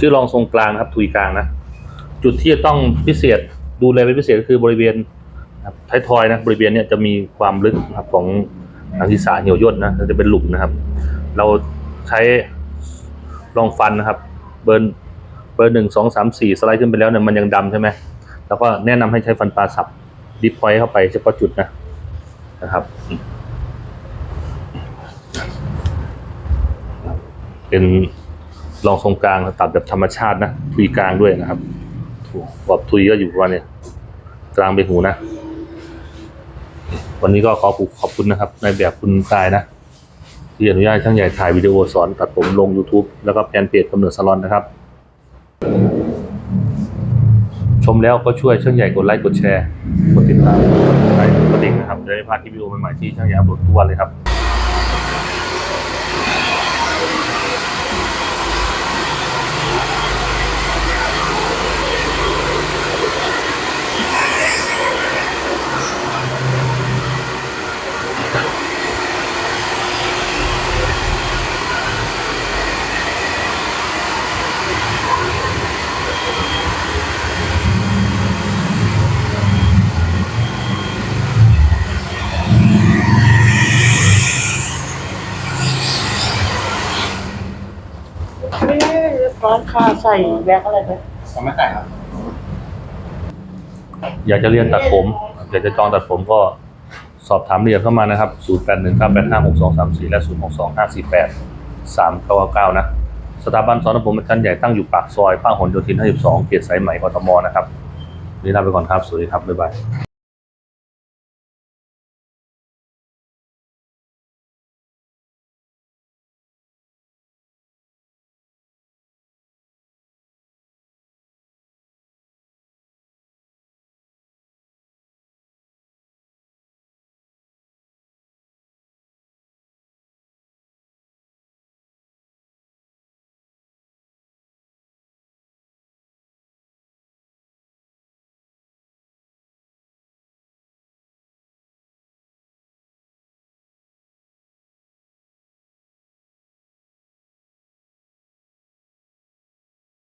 ชื่อรองทรงกลางนะครับทุยกลางนะจุดที่จะต้องพิเศษดูแลเป็นพิเศษก็คือบริเวณท้ายทอยนะบริเวณเนี้ยจะมีความลึกนะครับของหนังศีรษะเหี่ยวย่นนะจะเป็นหลุมนะครับ เราใช้รองฟันนะครับ เบอร์เบอร์หนึ่งสองสามสี่สไลด์ขึ้นไปแล้วเนี่ยมันยังดำใช่ไหมแล้วก็แนะนำให้ใช้ฟันปลาสับดิฟพอยเข้าไปเฉพาะจุดนะนะครับ เป็น รองทรงกลางตัดแบบธรรมชาตินะทุยกลางด้วยนะครับขอบทุยก็อยู่ประมาณเนี้ยกลางเป็นหูนะ วันนี้ก็ขอขอบคุณนะครับในแบบคุณกายนะที่อนุญาตช่างใหญ่ถ่ายวิดีโอสอนตัดผมลง YouTube แล้วก็แฟนเพจกำเนิดซาลอนนะครับ ชมแล้วก็ช่วยช่างใหญ่กดไลค์กดแชร์กดติดตามกดติดตามกดดิ่งนะครับจะได้ไม่พลาดคลิปวิดีโอใหม่ๆที่ช่างใหญ่อัปโหลดทุกวันเลยครับ ร้านค้าใส่แว็กอะไรไหมผมไม่ใส่ครับ อยากจะเรียนตัดผม อยากจะจองตัดผมก็สอบถามเรียนเข้ามานะครับ 0 8 1 9 8 5 6 2 3 4 และ 0 6 2 5 4 8 3 9 9 นะ สถาบันสอนตัดผมเป็นชั้นใหญ่ตั้งอยู่ปากซอยพหลโยธิน 52 เขตสายไหมกทมนะครับวันนี่ลาไปก่อนครับ สวัสดีครับ บ๊ายบาย